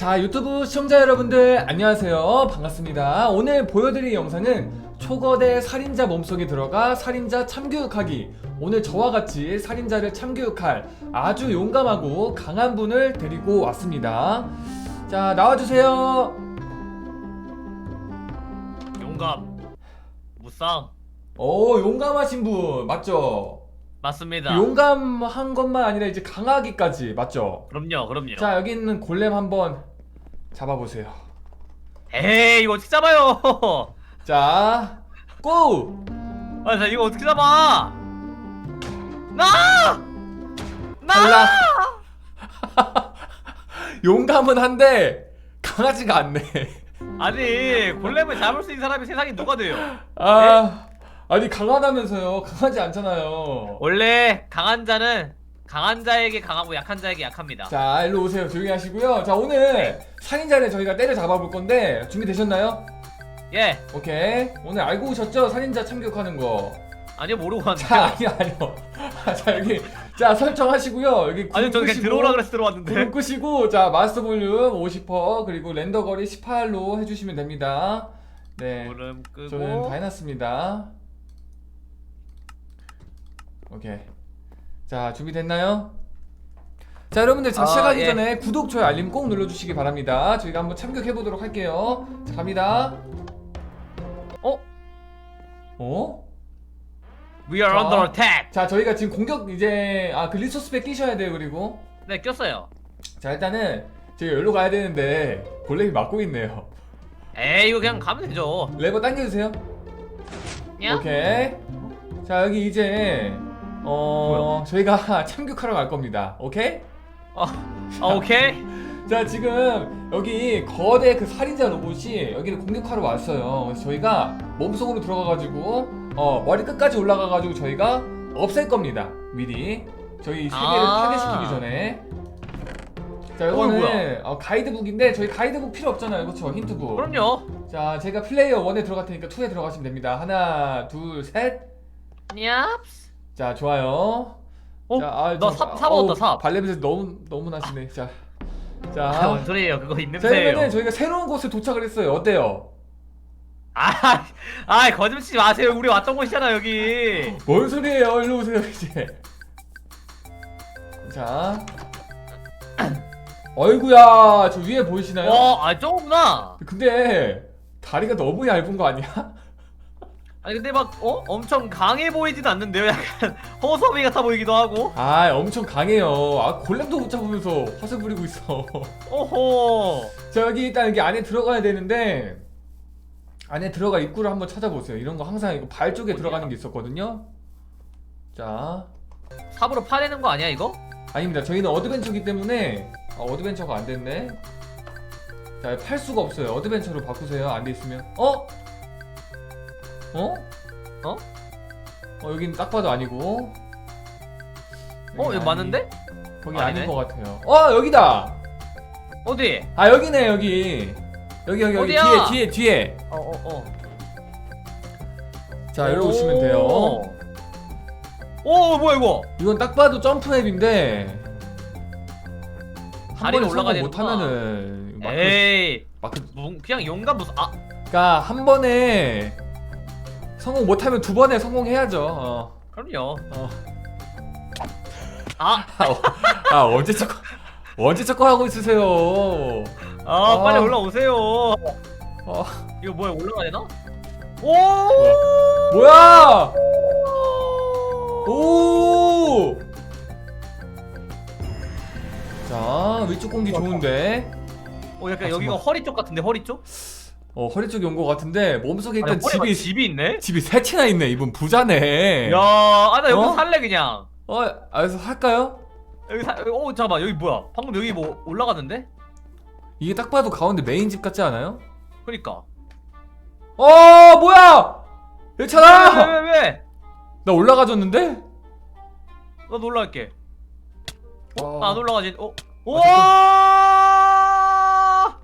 자 유튜브 시청자 여러분들 안녕하세요 반갑습니다 오늘 보여드릴 영상은 초거대 살인자 몸속에 들어가 살인자 참교육하기 오늘 저와 같이 살인자를 참교육할 아주 용감하고 강한 분을 데리고 왔습니다 자 나와주세요 용감 무쌍 오 용감하신 분 맞죠? 맞습니다. 용감한 것만 아니라 이제 강하기까지 맞죠? 그럼요, 그럼요. 자 여기 있는 골렘 한번 잡아보세요 에이 이거 어떻게 잡아요? 자 고! 아, 자 이거 어떻게 잡아? 나! 나! 달라. 용감은 한데 강하지가 않네. 아니 골렘을 잡을 수 있는 사람이 세상에 누가 돼요? 아 아니 강하다면서요? 강하지 않잖아요. 원래 강한 자는 강한 자에게 강하고 약한 자에게 약합니다. 자 일로 오세요. 조용히 하시고요. 자 오늘 살인자를 저희가 때려 잡아볼 건데 준비되셨나요? 예, 오케이. 오늘 알고 오셨죠? 살인자 참교육하는 거. 아니요 모르고 자 왔는데. 아니요 아니요. 자 여기 자 설정하시고요. 여기 아니 요 저는 그냥 들어오라 그래서 들어왔는데. 불 끄시고 자 마스터 볼륨 50% 그리고 렌더 거리 18로 해주시면 됩니다. 네. 끄고. 저는 다 해놨습니다. 오케이. 자 준비됐나요? 자 여러분들 자 아, 시작하기 예. 전에 구독, 좋아요, 알림 꼭 눌러주시기 바랍니다. 저희가 한번 참격해 보도록 할게요. 자 갑니다. 어? 어? We are 자. under attack. 자 저희가 지금 공격 이제 아그 리소스백 끼셔야 돼요 그리고 네 꼈어요. 자 일단은 저희 여기로 가야 되는데 골렘이 막고 있네요. 에이 이거 그냥 가면 되죠. 레버 당겨주세요. 야? 오케이. 자 여기 이제 어 저희가 참교하러 갈 겁니다. 오케이? 아 오케이. 자 지금 여기 거대 그 살인자 로봇이 여기를 공격하러 왔어요. 그래서 저희가 몸속으로 들어가가지고 어 머리 끝까지 올라가가지고 저희가 없앨 겁니다. 미리 저희 세계를 아. 파괴시키기 전에. 자 어, 이거는? 어, 가이드북인데 저희 가이드북 필요 없잖아요, 그렇죠? 힌트북. 그럼요. 자 제가 플레이어 1에 들어갈 테니까 2에 들어가시면 됩니다. 하나, 둘, 셋. 냐? 자 좋아요. 어? 자, 아, 나 저- 삽- 아, 삽 얻었다, 삽. 발냄새 너무 너무 나시네. 자, 아, 자, 뭔 소리예요? 그거 자 입냄새예요. 그러면 저희가 새로운 곳에 도착을 했어요. 어때요? 아, 아, 거짓말 치지 마세요. 우리 왔던 곳이잖아 여기. 뭔 소리예요? 일로 오세요 이제. 자, 어이구야, 저 위에 보이시나요? 어, 아 저거구나. 근데 다리가 너무 얇은 거 아니야? 아니 근데 막 어? 엄청 강해 보이진 않는데요. 약간 허섭이 같아 보이기도 하고. 아, 엄청 강해요. 아, 골렘도 못 잡으면서 화살 부리고 있어. 오호. 자 여기 일단 여기 안에 들어가야 되는데 안에 들어가 입구를 한번 찾아보세요. 이런 거 항상 이거 발 쪽에? 들어가는 게 있었거든요. 자 삽으로 파내는 거 아니야 이거? 아닙니다. 저희는 어드벤처기 때문에 아, 어드벤처가 안 됐네. 자 팔 수가 없어요. 어드벤처로 바꾸세요. 안 돼 있으면 어? 어? 어? 어 여기는 딱 봐도 아니고. 어, 여기 맞는데? 거기 아니네. 아닌 것 같아요. 어 여기다. 어디? 아 여기네 여기. 여기 여기 여기 어디야? 뒤에 뒤에 뒤에. 어, 어, 어. 자 여기로 오시면 돼요. 오, 뭐야 이거? 이건 딱 봐도 점프 앱인데 한 다리를 번에 올라가야 성공 되는구나. 못하면은 막 그- 에이, 막 그- 뭐, 그냥 용감 무슨 아, 그러니까 한 번에 성공 못하면 두 번에 성공해야죠. 어. 그럼요. 어. 아, 아, 어, 아 언제 저거 언제 저거 하고 있으세요? 아, 아. 빨리 올라오세요. 어, 이거 뭐야 올라가야 되나? 오! 뭐야? 오! 자 위쪽 공기 좋은데 어, 약간 아, 여기가 잠깐만. 허리 쪽 같은데 허리 쪽? 어 허리 쪽에 온 것 같은데 몸속에 일단 아니, 허리가 집이 집이 있네. 집이 세 채나 있네 이분 부자네. 야, 아, 나 여기 어? 살래 그냥. 어, 알아서 할까요? 여기 사, 어, 잠깐만 여기 뭐야? 방금 여기 뭐 올라갔는데? 이게 딱 봐도 가운데 메인 집 같지 않아요? 그니까. 어, 뭐야? 왜, 괜찮아? 왜, 왜, 왜? 나 올라가졌는데? 나도 올라갈게. 어, 나안 올라가지. 어? 아, 와!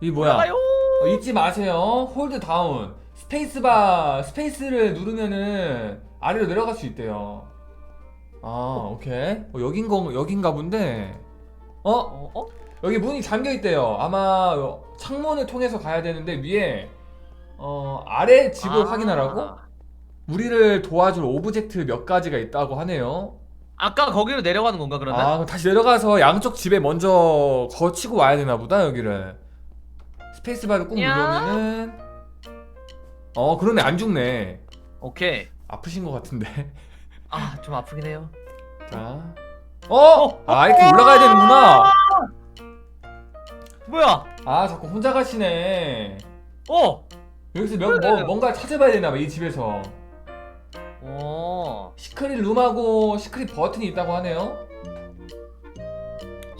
이 뭐야? 올라가요. 어, 잊지 마세요. 홀드 다운. 스페이스바, 스페이스를 누르면은 아래로 내려갈 수 있대요. 아, 오케이. 어, 여긴 거, 여긴가 본데. 어? 어? 어? 여기 문이 잠겨 있대요. 아마 창문을 통해서 가야 되는데 위에 어 아래 집을 아. 확인하라고 우리를 도와줄 오브젝트 몇 가지가 있다고 하네요. 아까 거기로 내려가는 건가 그러면? 아 그럼 다시 내려가서 양쪽 집에 먼저 거치고 와야 되나 보다 여기를. 스페이스바를 꾹 야. 누르면은 어 그러네 안 죽네. 오케이. 아프신 것 같은데. 아 좀 아프긴 해요. 자. 어! 아 이렇게 올라가야 되는구나. 뭐야? 아 자꾸 혼자 가시네. 어. 여기서 몇, 뭐, 뭔가 찾아봐야 되나 봐 이 집에서. 오. 시크릿 룸하고 시크릿 버튼이 있다고 하네요.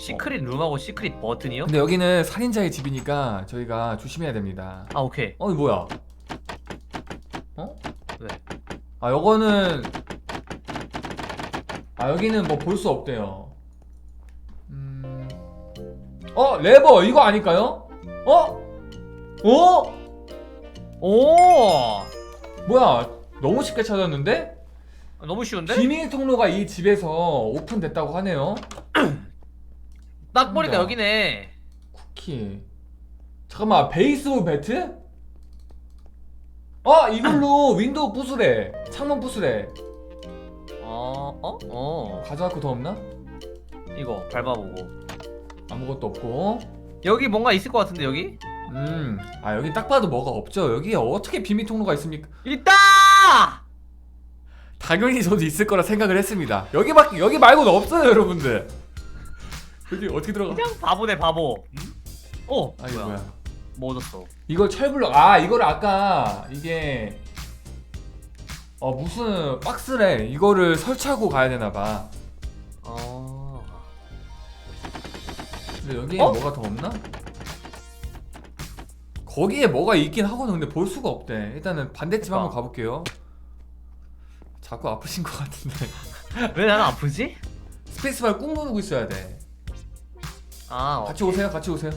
시크릿 룸하고 시크릿 버튼이요? 근데 여기는 살인자의 집이니까 저희가 조심해야 됩니다. 아 오케이. 어, 이 뭐야? 어? 왜? 아, 요거는 아, 여기는 뭐 볼 수 없대요. 음. 어, 레버 이거 아닐까요? 어? 어? 오. 뭐야? 너무 쉽게 찾았는데? 너무 쉬운데? 비밀 통로가 이 집에서 오픈됐다고 하네요. 딱 보니까 뭐야? 여기네. 쿠키. 잠깐만, 베이스 오브 배트? 어, 이걸로 윈도우 부수래. 창문 부수래. 어, 어, 어. 가져갈 거 더 없나? 이거 밟아보고. 아무것도 없고. 여기 뭔가 있을 것 같은데 여기? 음, 아 여기 딱 봐도 뭐가 없죠. 여기에 어떻게 비밀 통로가 있습니까? 있다! 당연히 저도 있을 거라 생각을 했습니다. 여기밖에 여기 말고는 없어요, 여러분들. 여기 어떻게 들어가? 그냥 바보네 바보. 어, 아 이거 뭐야? 뭐 얻었어? 이걸 철블럭. 아 이걸 아까 이게 어 무슨 박스래. 이거를 설치하고 가야 되나 봐. 어. 근데 여기에 어? 뭐가 더 없나? 거기에 뭐가 있긴 하거든. 근데 볼 수가 없대. 일단은 반대집 한번 그러니까. 가볼게요. 자꾸 아프신 것 같은데. 왜 나는 아프지? 스페이스바를 꾹 누르고 있어야 돼. 아, 같이 오세요. 같이 오세요.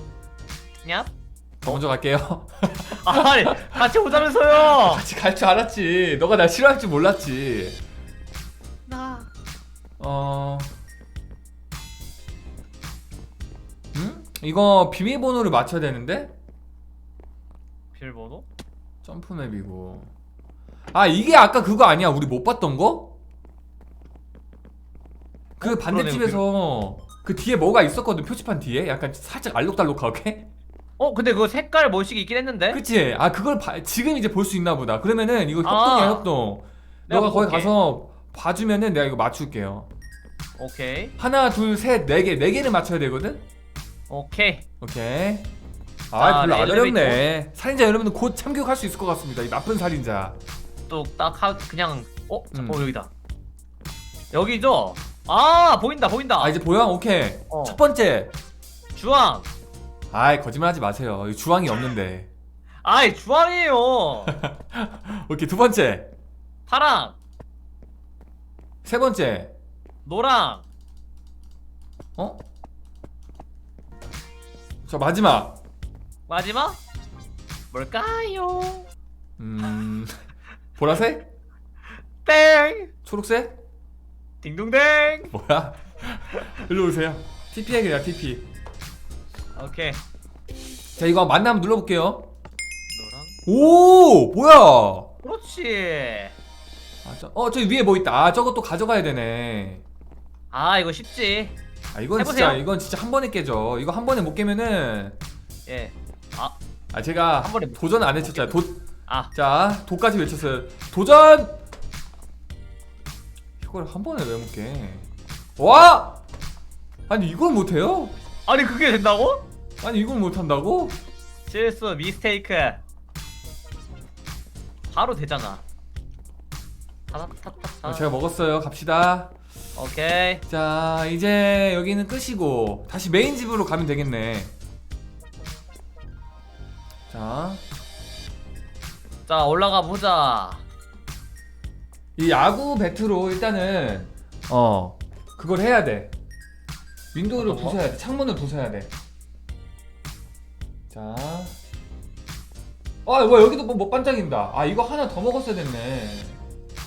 냐? 저 먼저 갈게요. 아니, 같이 오자면서요. 같이 갈 줄 알았지. 너가 날 싫어할 줄 몰랐지. 나. 어. 음? 이거 비밀번호를 맞춰야 되는데? 비밀번호? 점프맵이고. 아, 이게 아까 그거 아니야? 우리 못 봤던 거? 그 어, 반대집에서 그 뒤에 뭐가 있었거든, 표지판 뒤에? 약간 살짝 알록달록하게? 어, 근데 그거 색깔 뭐씩 있긴 했는데? 그치? 아, 그걸 봐- 지금 이제 볼 수 있나 보다. 그러면은 이거 아. 협동이야, 협동. 내가 너가 거기 볼게. 가서 봐주면은 내가 이거 맞출게요. 오케이. 하나, 둘, 셋, 네 개, 네 개를 맞춰야 되거든? 오케이. 오케이. 자, 아, 별로 안 엘리베이터. 어렵네. 살인자 여러분들 곧 참교할 수 있을 것 같습니다. 이 나쁜 살인자. 또딱 하, 그냥 어, 음. 어 여기다. 여기죠? 아, 보인다. 보인다. 아, 이제 보여? 오케이. 어. 첫 번째. 주황. 아이, 거짓말하지 마세요. 이 주황이 없는데. 아이, 주황이에요. 오케이, 두 번째. 파랑, 세 번째. 노랑. 어? 자, 마지막. 마지막 뭘까요? 음. 보라색? 땡. 초록색? 딩동댕. 뭐야? 일로 오세요. TP 해그야, TP. 오케이. 자, 이거 만나면 눌러볼게요. 노랑. 오! 뭐야? 그렇지. 아, 저, 어, 저기 위에 뭐 있다. 아, 저거 또 가져가야 되네. 아, 이거 쉽지. 아, 이건 해보세요. 진짜, 이건 진짜 한 번에 깨져. 이거 한 번에 못 깨면은, 예. 아, 아, 제가 한 번에 못- 도전 안 외쳤잖아요. 도, 아, 자, 도까지 외쳤어요. 도전! 이걸 한 번에 왜못 깨? 와! 아니, 이걸 못해요? 아니 그게 된다고? 아니, 이걸 못한다고? 실수, 미스테이크. 바로 되잖아. 타타타타. 어, 제가 먹었어요. 갑시다. 오케이. 자, 이제 여기는 끝이고, 다시 메인 집으로 가면 되겠네. 자, 자 올라가 보자. 이 야구 배트로 일단은 어 그걸 해야 돼. 윈도우를 어떤 거? 부숴야 돼. 창문을 부숴야 돼. 자, 아, 뭐 여기도 뭐, 뭐 반짝인다. 아, 이거 하나 더 먹었어야 됐네.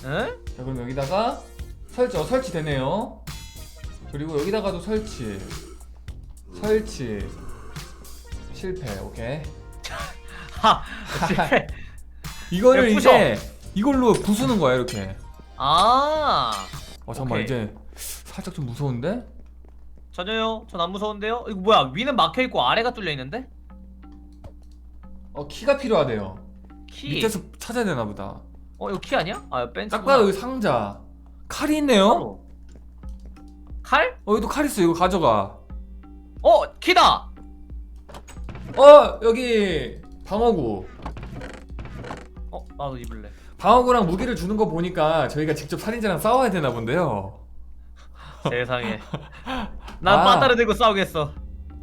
응? 자, 그럼 여기다가 설치, 어, 설치 되네요. 그리고 여기다가도 설치. 설치 실패 오케이 하 실패. 이거를 야, 부셔. 이제 이걸로 부수는 거야 이렇게 아 어 잠깐만 오케이. 이제 살짝 좀 무서운데? 전혀요. 전 안 무서운데요. 이거 뭐야? 위는 막혀 있고 아래가 뚫려 있는데? 어 키가 필요하대요 키. 밑에서 찾아야 되나 보다 어 이거 키 아니야? 아 벤츠. 딱 봐도 여기 상자 칼이 있네요? 칼? 어 여기도 칼 있어 이거 가져가 어 키다. 어 여기 방어구 어 나도 입을래. 방어구랑 무기를 주는 거 보니까 저희가 직접 살인자랑 싸워야 되나 본데요 세상에. 난 아. 빠따를 들고 싸우겠어.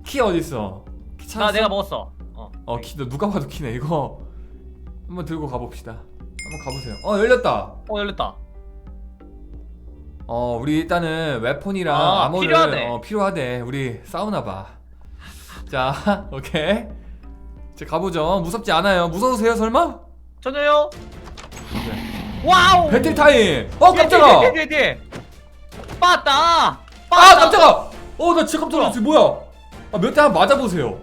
키 어딨어? 키 찾았어? 나 내가 먹었어. 어. 어 키도 누가 봐도 키네 이거 한번 들고 가봅시다 한번 가보세요 어 열렸다 어 열렸다. 어 우리 일단은 웨폰이랑 아, 아 머를 필요하네. 어, 필요하대 우리 싸우나 봐 자 오케이 이제 가보죠 무섭지 않아요 무서우세요 설마? 전혀요. 네. 와우. 배틀 타임 어 깜짝아 뒤에 뒤에 뒤에. 빠따. 아 빠따. 깜짝아 어 나 진짜 깜짝 놀랐어 뭐야 아, 몇 대 한 맞아 보세요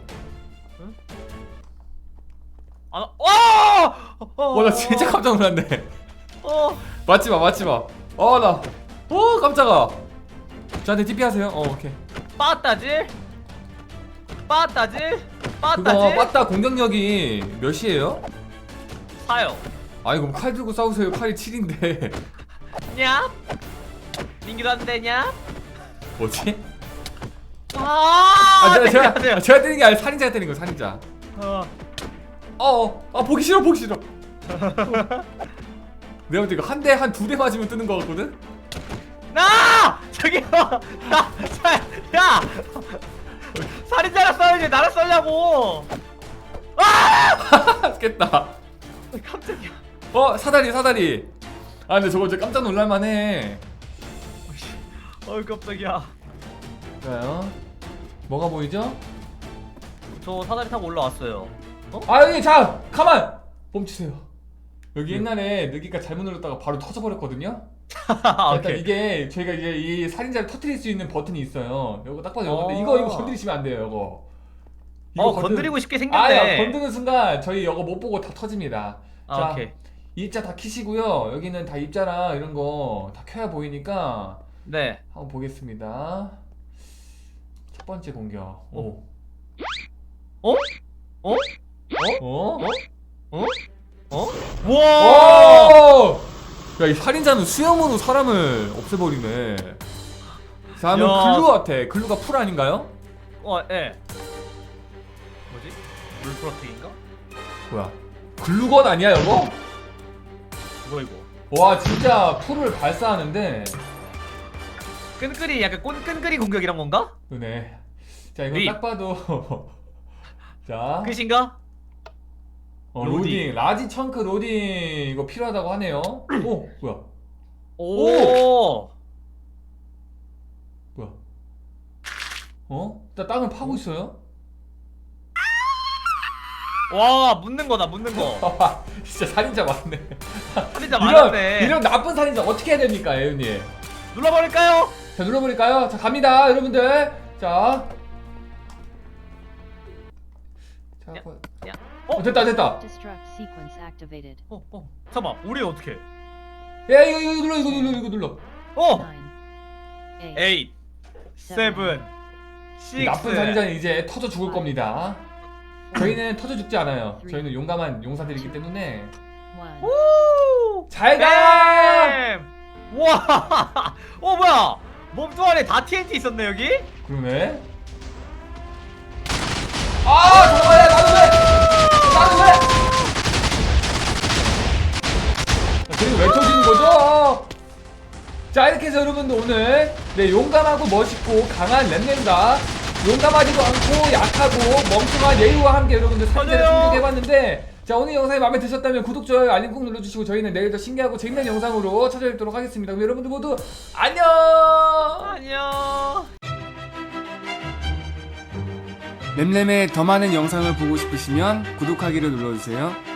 아, 와! 어, 와 나 진짜 깜짝 놀랐네 어. 맞지 마 맞지 마 어나 어 깜짝아 저한테 TP 하세요 어 오케이 빠따지? 빠따지? 그거 빠따지? 빠따 공격력이 몇이에요? 사요. 아이고 칼 들고 싸우세요 칼이 7인데 냐? 민기도 안 되냐? 뭐지? 아, 아, 제가, 네, 제가, 안녕하세요. 아, 제가 때린 게 아니라 살인자가 때린 거 살인자 어. 어, 아 보기 싫어 보기 싫어 내가 볼 때 이거 한 대 한 두 대 맞으면 뜨는 거 같거든? 나! 저기요! 야! 자, 야! 살인자랑 싸우지 나랑 싸우냐고! 아! 깼다 깜짝이야. 어 사다리 사다리 아 근데 저거 진짜 깜짝 놀랄만해 어이 깜짝이야. 자요 뭐가 보이죠? 저 사다리 타고 올라왔어요. 아 여기 자 가만 멈추세요 여기 옛날에 느기가 잘못 눌렀다가 바로 터져버렸거든요 아, 일단 오케이. 이게 저희가 이제 이 살인자를 터트릴 수 있는 버튼이 있어요 이거 딱 봐도 이건데 어. 이거 이거 건드리시면 안 돼요 이거 어, 건드- 건드리고 싶게 아, 생겼네. 야, 건드는 순간 저희 이거 못 보고 다 터집니다. 아, 자, 오케이. 입자 다 키시고요. 여기는 다 입자랑 이런 거 다 켜야 보이니까 네. 한번 보겠습니다. 첫 번째 공격. 오. 어? 어? 어? 어? 어? 와! 오! 야, 이 살인자는 수영으로 사람을 없애버리네. 다음은 야. 글루 같아. 글루가 풀 아닌가요? 어, 예. 뭐지? 물 프로테인가? 뭐야? 글루건 아니야, 이거? 뭐야 이거? 와, 진짜 풀을 발사하는데. 끈끈이 약간 꼰 끈끈이 공격이란 건가? 그네. 자, 이거 리. 딱 봐도. 자. 끝인가? 어, 로딩. 로딩. 라지 청크 로딩 이거 필요하다고 하네요. 오 뭐야 오! 뭐야? 어? 나 땅을 파고 있어요? 와, 묻는 거다, 묻는 거. 진짜 살인자 맞네. 살인자 이런, 많았네. 이런 나쁜 살인자 어떻게 해야 됩니까, 예은이? 눌러버릴까요? 자, 눌러보니까요. 자, 갑니다, 여러분들. 자. 자, 야. 야. 어, 됐다, 됐다. 어, 어. 잠깐만, 우리 어떻게? 야, 이거, 이거 눌러, 이거 눌러, 이거 눌러. 어, 에잇, 세븐, 식스. 나쁜 살인자는 이제 터져 죽을 겁니다. 저희는 터져 죽지 않아요. 저희는 용감한 용사들이기 때문에 1. 잘 가. 뱀! 와! 어 뭐야? 몸뚱 아래 다 TNT 있었네 여기? 그러네. 아 잠깐만 나도 왜? 나도 왜? 자, 그리고 왜 터지는 거죠? 자 이렇게 해서 여러분들 오늘 네 용감하고 멋있고 강한 랩맨과 용감하지도 않고 약하고 멍청한 예유와 함께 여러분들 살인자를 맞아요. 공격해봤는데 자 오늘 영상이 마음에 드셨다면 구독 좋아요 알림 꼭 눌러주시고 저희는 내일 더 신기하고 재밌는 영상으로 찾아뵙도록 하겠습니다 그럼 여러분들 모두 안녕 안녕. 램램의 더 많은 영상을 보고 싶으시면 구독하기를 눌러주세요.